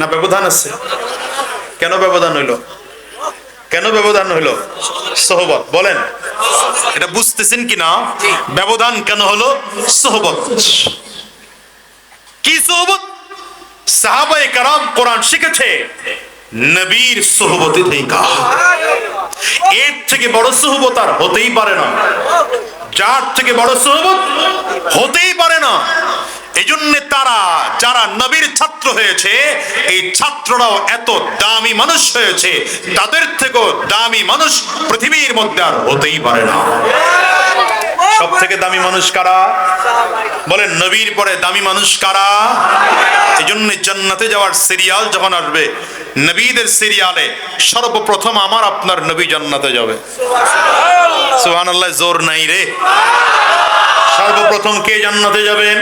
না ব্যবধান আছে? কেন ব্যবধান হইল? কেন ব্যবধান হইল? সোহবত, বলেন। এটা বুঝতেছেন কি না ব্যবধান কেন হলো? সোহবত। কি সোহবত? সাহাবায়ে কারাম কোরআন শিখেছে, নবীর সোহবতে থেকে এর থেকে বড় সোহবত আর হতেই পারে না। যার থেকে বড় সোহবত? হতেই পারে না। এই তারা যারা নবীর ছাত্র হয়েছে, এই ছাত্ররাও এত দামি মানুষ হয়েছে, তাদের থেকেও দামি মানুষ পৃথিবীর মধ্যে আর হতেই পারে না। সব থেকে দামি মানুষ কারা? বলেন, নবীর পরে দামি মানুষ কারা? এই জন্য জান্নাতে যাওয়ার সিরিয়াল যখন আসবে, নবীদের সিরিয়ালে সর্বপ্রথম আমার, আপনার নবী জান্নাতে যাবে। সুবহানাল্লাহ, জোর নাই রে। সর্বপ্রথম কে জান্নাতে যাবেন?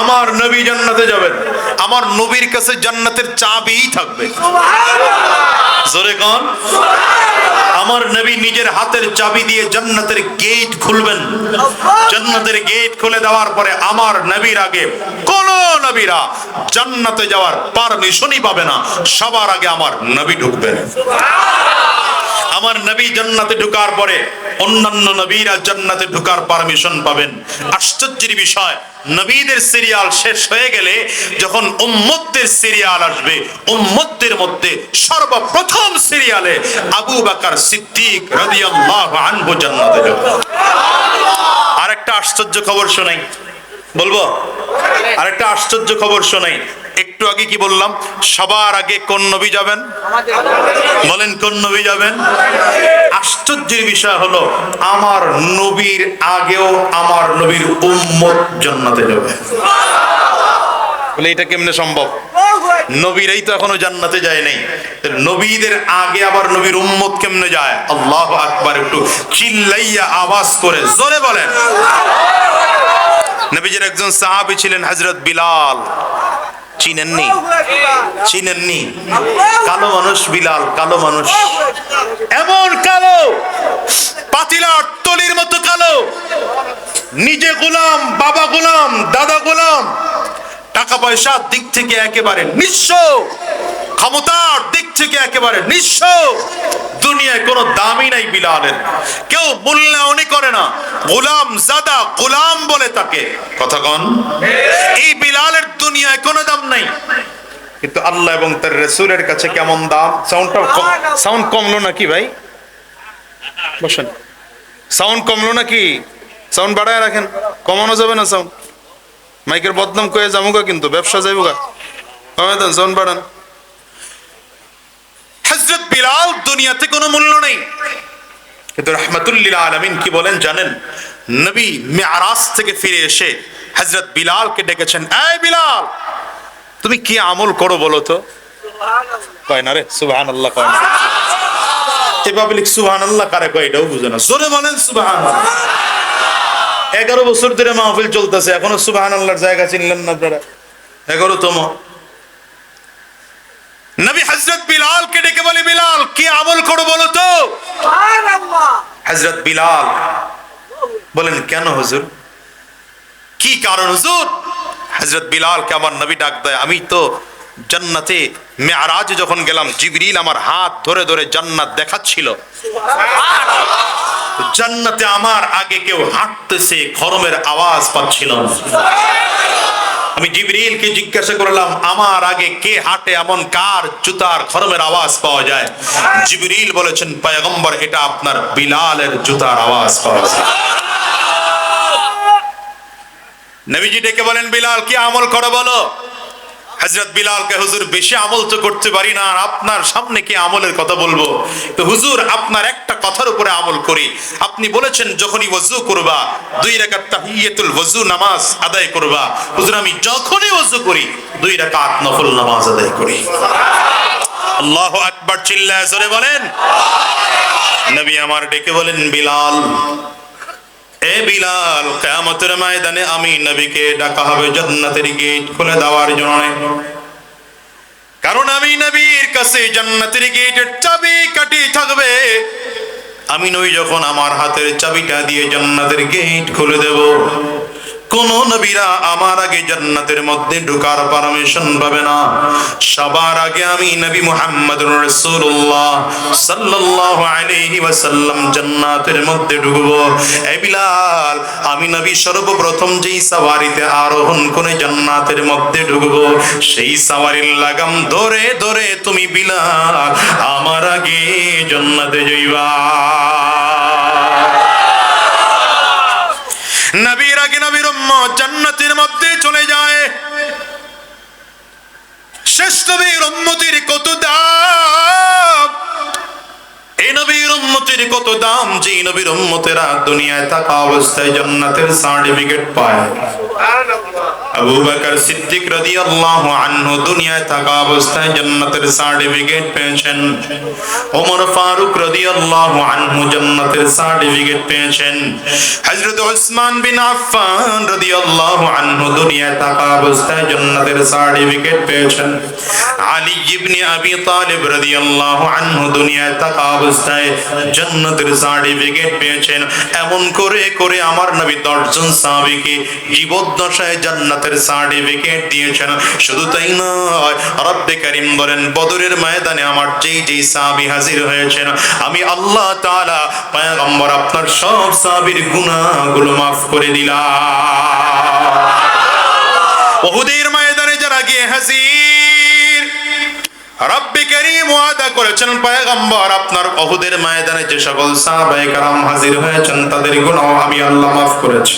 আমার নবী জান্নাতে যাবেন। আমার নবীর কাছে জান্নাতের চাবিই থাকবে। জোরে কন। আমার নবী নিজের হাতের চাবি দিয়ে জান্নাতের গেট খুলবেন। জান্নাতের গেট খুলে দেওয়ার পরে আমার নবীর আগে কোন নবীরা জান্নাতে যাওয়ার পারমিশনই পাবে না। সবার আগে আমার নবী ঢুকবেন। আমার নবী জান্নাতে ঢুকার পরে অন্যান্য নবীরা জান্নাতে ঢুকার পারমিশন পাবেন। আশ্চর্যের বিষয়, নবীদের সিরিয়াল শেষ হয়ে গেলে যখন উম্মতদের সিরিয়াল আসবে, উম্মতদের মধ্যে সর্বপ্রথম সিরিয়ালে আবু বকর সিদ্দিক রাদিয়াল্লাহু আনহু জান্নাতে যাবে। আরেকটা আশ্চর্য খবর শোনাই। বলব? আরেকটা আশ্চর্য খবর শোনাই। একটু আগে কি বললাম? সবার আগে কোন নবী যাবেন? বলেন, কোন নবী যাবেন? আশ্চর্যের বিষয় হলো, আমার নবীর আগেও আমার নবীর উম্মত জান্নাতে যাবে। বলে, এটা কেমনে সম্ভব? নবীরাই তো এখনও জান্নাতে যায় নাই। নবীদের আগে আবার নবীর উম্মত কেমনে যায়? আল্লাহ আকবার, একটু চিল্লাইয়া আওয়াজ করে জোরে বলেন। নবীজির একজন সাহাবী ছিলেন হজরত বিলাল। চিনেননি? চিনেননি? কালো মানুষ বিলাল, কালো মানুষ। এমন কালো, পাতিলার তলির মতো কালো। নিজে গোলাম, বাবা গোলাম, দাদা গোলাম। টাকা পয়সার দিক থেকে একেবারে নিঃস্ব। ক্ষমতার দিক থেকে একেবারে নিঃস্ব। দুনিয়ায় কোনো দামই নাই বিলালের। কেউ মূল্যায়নই করে না। গোলাম জাদা গোলাম বলে তাকে। কথা কন। এই বিলালের দুনিয়ায় কোনো দাম নাই। কিন্তু আল্লাহ এবং তার রসুলের কাছে কেমন দাম? সাউন্ডটা সাউন্ড কমলো নাকি ভাই? বসেন। সাউন্ড কমলো নাকি? সাউন্ড বাড়ায় রাখেন। কমানো যাবে না সাউন্ড মাইকের বদনাম কয়ে যাব কিন্তু, ব্যবসা যাইবো কমে দেন সাউন্ড বাড়ান। হজরত বিলাল দুনিয়াতে কোনো মূল্য নেই। কিন্তু রহমতুল্লিল আলমিন কি বলেন জানেন? নবী মেয়ারাজ থেকে ফিরে এসে হজরত বিলালকে ডেকেছেন, এই বিলাল, তুমি কি আমল করো বলো তো? কয় না রে সুবহান আল্লাহ কয় না। এ পাবলিক সুবহান আল্লাহ কারে কয় এটাও বুঝে না। জোরে বলেন সুবহান এগারো বছর ধরে মাহফিল চলতেছে, এখনও সুবহান আল্লাহর জায়গা চিনলেন না আপনারা এগারো তম নবী হজরত বিলাল কে ডেকে বলে বিলাল কি আমল করো বলো তো? হজরত বিলাল বলেন কেন হুজুর? কি কারণ হুজুর? হজরত বিলাল কে আমার নবী ডাক দেয় আমি তো জান্নাতে মেয়ারাজ যখন গেলাম জিবরিল আমার হাত ধরে ধরে জান্নাত দেখাচ্ছিল। জান্নাতে আমার আগে কেউ হাঁটতেছে খরমের আওয়াজ পাচ্ছিলাম আমি জিবরিলকে জিজ্ঞাসা করলাম আমার আগে কে হাঁটে? এমন কার জুতার খরমের আওয়াজ পাওয়া যায়? জিবরিল বলেছেন পয়গম্বর এটা আপনার বিলালের জুতার আওয়াজ পাওয়া যায়। নবীজি ডেকে বলেন বিলাল কি আমল করো বলো? হজরত বিলালকে হুজুর বেশি আমল তো করতে পারি না, আর আপনার সামনে কি আমলের কথা বলব? তো হুজুর, আপনার একটা কথার উপরে আমল করি। আপনি বলেছেন, যখনই ওযু করবা, দুই রাকাত তাহিয়াতুল ওযু নামাজ আদায় করবা। হুজুর, আমি যখনই ওযু করি, দুই রাকাত নফল নামাজ আদায় করি। আল্লাহু আকবার, চিল্লায় জোরে বলেন। নবী আমার ডেকে বলেন, বিলাল এ বিলাল, কেয়ামতের ময়দানে আমি নবীকে ডাকা হবে জান্নাতের গেট খুলে দেওয়ার জন্য। কারণ আমি নবীর কাছে জান্নাতের গেটের চাবি কাটি থাকবে। আমি নই যখন আমার হাতের চাবিটা দিয়ে জান্নাতের গেট খুলে দেব। কোন নবীরা আমার আগে জান্নাতের মধ্যে ঢোকার পারমিশন পাবে না। সবার আগে আমি নবী মুহাম্মদ রাসূলুল্লাহ সাল্লাল্লাহু আলাইহি ওয়াসাল্লাম জান্নাতের মধ্যে ঢুকবো। এ বিলাল, আমি নবী সর্বপ্রথম যেই আরোহণ করে জান্নাতের মধ্যে সেই সাওয়ারির লাগাম ধরে ধরে তুমি বিলাল, আমার আগে জান্নাতে যাইবা। উম্মত জান্নাতের মধ্যে চলে যায়। শেষ নবীর উম্মতির কত দাম? এই নবীর উম্মতির কত দাম যে নবীর উম্মতেরা দুনিয়ায় থাকা অবস্থায় জান্নাতের সার্টিফিকেট পায়? আবু বকর সিদ্দিক রাদিয়াল্লাহু আনহু দুনিয়ায় থাকা অবস্থায় জান্নাতের সার্টিফিকেট পেয়েছেন। ওমর ফারুক রাদিয়াল্লাহু আনহু জান্নাতের সার্টিফিকেট পেয়েছেন। হযরত উসমান বিন আফফান রাদিয়াল্লাহু আনহু দুনিয়ায় থাকা অবস্থায় জান্নাতের সার্টিফিকেট পেয়েছেন। আলী ইবনে আবি তালিব রাদিয়াল্লাহু আনহু দুনিয়ায় থাকা অবস্থায় জান্নাতের সার্টিফিকেট পেয়েছেন। এমন করে করে আমার নবী দশজন সাহাবীকে জীবদ্দশায় জান্নাতের সার্টিফিকেট দিয়েছেন। শুধু তাই নয়, রব্বে কারীম বলেন, বদরের ময়দানে আমার যেই যেই সাহাবী হাজির হয়েছেন, আমি আল্লাহ তাআলা, পয়গম্বর আপনার সব সাহাবীর গুনাহগুলো মাফ করে দিলাম। ওহুদের ময়দানে যারা গিয়ে হাজির, রব্বি করিম ওয়াদা করেছেন, পয়গম্বর আপনার অহুদের ময়দানে যে সকল সাহাবায়ে কারাম হাজির হয়েছেন, তাদের গুনাহ আমি আল্লাহ মাফ করেছি।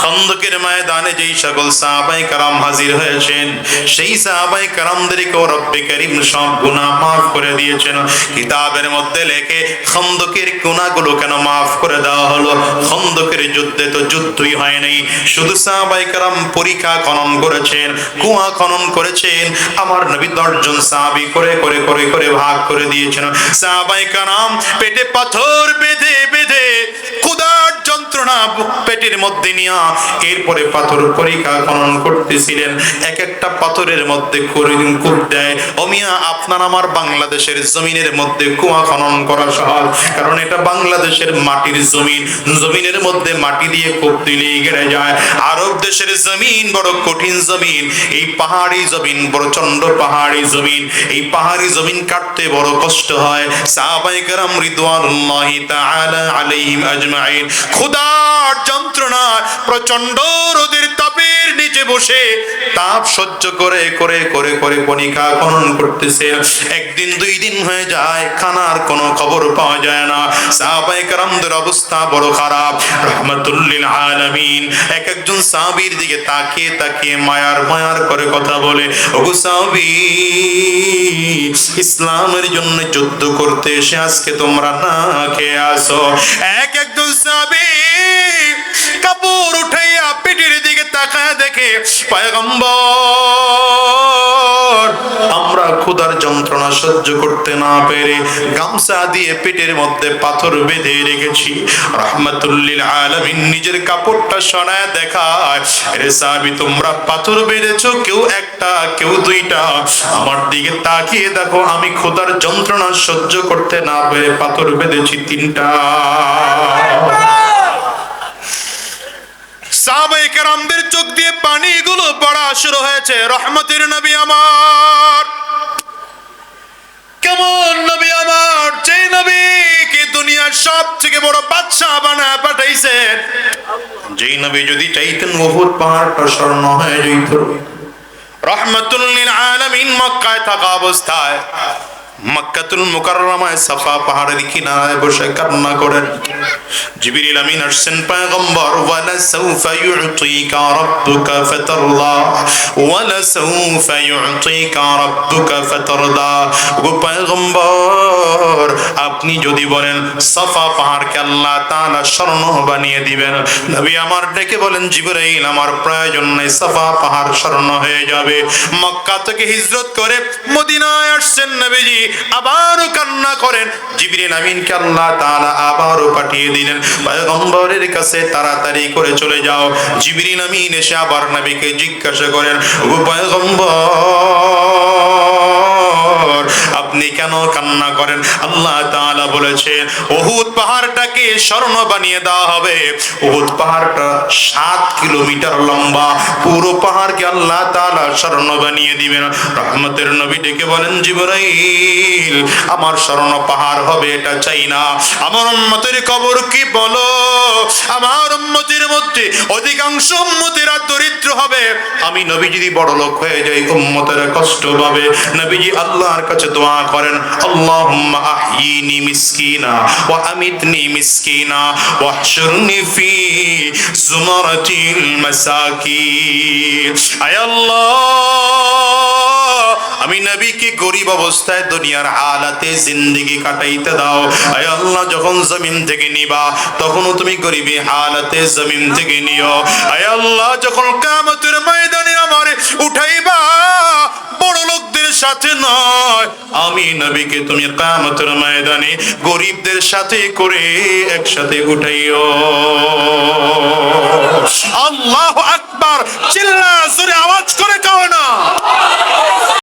খন্দকের ময়দানে যেই সকল সাহাবাই কারাম হাজির হয়েছেন, সেই সাহাবাই কারামদেরকেও রব্বে করিম সব গুনাহ মাফ করে দিয়েছেন। কিতাবের মধ্যে লেখে, খন্দকের গুনাহগুলো কেন মাফ করে দেওয়া হলো? খন্দকের যুদ্ধে তো যুদ্ধই হয় নাই। শুধু সাহাবাই কারাম পরীক্ষা খনন করেছেন, কুয়া খনন করেছেন, আমার নবী দশজন সাহাবি করে করে করে করে ভাগ করে দিয়েছেন। সাহাবাই কারাম পেটে পাথর বেঁধে বেঁধে ক্ষুধার যন্ত্রণা পেটের মধ্যে এরপরে পাথর পরীক্ষা খনন করতেছিলেন। এক একটা পাথরের মধ্যে কূপ দেয়। অমিয়া আপনার আমার বাংলাদেশের জমিনের মধ্যে কুয়া খনন করা সহজ, কারণ এটা বাংলাদেশের মাটির জমিন। জমিনের মধ্যে মাটি দিয়ে কূপ গেড়ে যায়। আরব দেশের জমিন বড় কঠিন জমিন। এই পাহাড়ি জমিন বড় চন্ড পাহাড়ি জমিন। এই পাহাড়ি জমিন কাটতে বড় কষ্ট হয়। সাহাবাই রিদওয়ানুল্লাহি তাআলা আলাইহিম আজমাইন। ক্ষুধার যন্ত্রণা প্রচণ্ড রোদের তাপের নিচে বসে তাপ সহ্য করে করে করে করে কণিকা খনন করতেছে। একদিন, দুই দিন হয়ে যায়, খানার কোনো খবর পাওয়া যায় না। সাহাবায়ে কেরামদের অবস্থা বড় খারাপ। রহমাতুল্লিল আলামিন। এক একজন সাহাবীর দিকে তাকিয়ে তাকিয়ে মায়ার মায়ার করে কথা বলে, ওগো সাহাবী, ইসলামের জন্য যুদ্ধ করতে এসে আজকে তোমরা না খেয়ে আসো এক একজন সাহাবী কাপড় উঠাইয়া পেটের দিকে তাকায় দেখে, পয়গম্বর, আমরা ক্ষুধার যন্ত্রণা সহ্য করতে না পেরে গামছা দিয়ে পেটের মধ্যে পাথর বেঁধে রেখেছি। রহমাতুল্লিল আলমিন নিজের কাপড়টা সরায় দেখায় রে সাহাবী, তোমরা পাথর বেঁধেছো, কেউ একটা, কেউ দুইটা। আমার দিকে তাকিয়ে দেখো, আমি ক্ষুধার যন্ত্রণা সহ্য করতে না পেরে পাথর বেঁধেছি তিনটা। চোখ দিয়ে পানিগুলো পড়া শুরু হয়েছে। রহমতের নবী আমার। কেমন নবী আমার? যে নবী দুনিয়ার সব থেকে বড় বাদশাহ বানায় পাঠাইছেন? যেই যদি চাইতেন বহুত পাহাড়টা থাকা অবস্থায়। মক্কাতুল মুকাররমায় সাফা পাহাড়ের কিনারায় বসে কান্না করেন। জিবরিল আমিন আসছেন, পয়গম্বর, ওয়ালা সাউফা ইউতিকা রাব্বুকা ফাতারদা ওয়ালা সাউফা ইউতিকা রাব্বুকা ফাতারদা ও পয়গম্বর আপনি যদি বলেন, সাফা পাহাড়কে আল্লাহ তাআলা স্বর্ণ বানিয়ে দিবেন, নবী আমার ডেকে বলেন, জিবরাইল, আমার প্রয়োজন নেই, সাফা পাহাড় স্বর্ণ হয়ে যাবে। মক্কা থেকে হিজরত করে মদিনায় আসছেন নবীজি, আবারও কান্না করেন। জিবরিল আমিনকে আল্লাহ তাআলা আবারও পাঠিয়ে দিলেন, পয়গম্বরের কাছে তাড়াতাড়ি করে চলে যাও। জিবরিল আমিন এসে আবার নবীকে জিজ্ঞাসা করেন ও পয়গম্বর কেন কান্না করেন? আল্লাহ তাআলা বলেছেন, উহুদ পাহাড়টাকে স্বর্ণ বানিয়ে দেওয়া হবে। উহুদ পাহাড়টা সাত কিলোমিটার লম্বা। পুরো পাহাড়কে আল্লাহ তাআলা স্বর্ণ বানিয়ে দিবেন। রহমতের নবী ডেকে বলেন, জিবরাইল, আমার স্বর্ণ পাহাড় হবে, এটা চাই না। আমার উম্মতের কবর কি বলো? আমার উম্মতের মধ্যে অধিকাংশ উম্মতেরা দরিদ্র হবে। আমি নবী যদি বড় লোক হয়ে যাই, উম্মতেরা কষ্ট পাবে। নবীজি আল্লাহর কাছে দোয়া করেন আমি নবীকে গরিব অবস্থায় দুনিয়ার হালাতে জিন্দেগি কাটাইতে দাও। আয় আল্লাহ, যখন জমিন থেকে নিবা, তখনও তুমি গরিবি হালাতে জমিন থেকে নিও। আয় আল্লাহ, যখন কামতের ময়দানে আমার উঠাইবা, বড় লোকদের সাথে নয়। আমি নবীকে তুমি কামতের ময়দানে গরিবদের সাথে করে একসাথে উঠাইও। আল্লাহ আকবার। চিল্লা জোরে আওয়াজ করে কাও না।